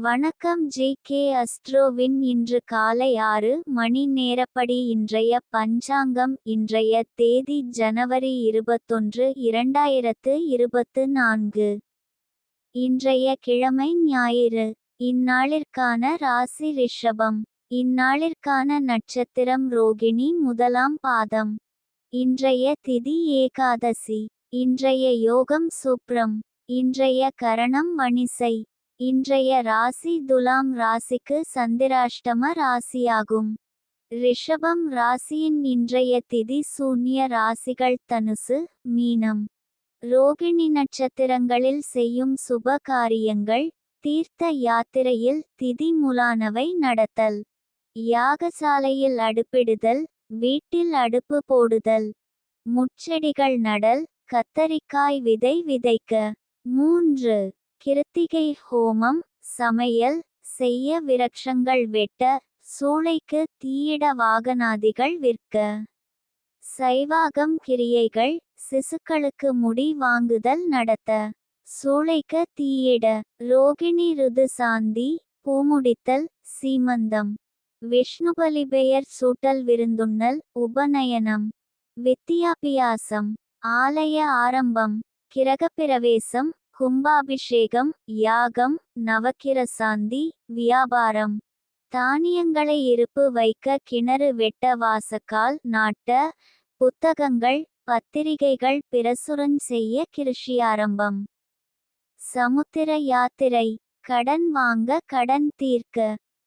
வணக்கம் J K அஸ்ட்ரோவின் இன்று காலை ஆறு மணி நேரப்படி இன்றைய பஞ்சாங்கம் இன்றைய தேதி ஜனவரி இருபத்தொன்று இரண்டாயிரத்து இருபத்து நான்கு. இன்றைய கிழமை ஞாயிறு. இந்நாளிற்கான ராசி ரிஷபம். இந்நாளிற்கான நட்சத்திரம் ரோகிணி முதலாம் பாதம். இன்றைய திதி ஏகாதசி. இன்றைய யோகம் சுப்ரம். இன்றைய கரணம் வணிசை. இன்றைய ராசி துலாம் ராசிக்கு சந்திராஷ்டம ராசியாகும். ரிஷபம் ராசியின் இன்றைய திதி சூன்ய ராசிகள் தனுசு மீனம். ரோகிணி நட்சத்திரங்களில் செய்யும் சுப காரியங்கள் தீர்த்த யாத்திரையில் திதி முலானவை நடத்தல். யாகசாலையில் அடுப்பிடுதல் வீட்டில் அடுப்பு போடுதல். முச்செடிகள் நடல் கத்தரிக்காய் விதை விதைக்க. மூன்று. கிருத்திகை ஹோமம் சமையல் செய்ய விரக்ஷங்கள் வெட்ட சூளைக்கு தீயிட வாகனாதிகள் விற்க. சைவாகம் கிரியைகள் சிசுக்களுக்கு முடி வாங்குதல் நடத்த. சூளைக்க தீயிட ரோகிணி ருது சாந்தி பூமுடித்தல் சீமந்தம். விஷ்ணுபலி பெயர் சூட்டல் விருந்துண்ணல் உபநயனம். வித்தியாபியாசம் ஆலய ஆரம்பம் கிரகப்பிரவேசம் கும்பாபிஷேகம் யாகம் நவக்கிரசாந்தி வியாபாரம். தானியங்களை இருப்பு வைக்க கிணறு வெட்ட வாசக்கால் நாட்ட புத்தகங்கள் பத்திரிகைகள் பிரசுரன் செய்ய கிருஷி ஆரம்பம். சமுத்திர யாத்திரை. கடன் வாங்க கடன் தீர்க்க.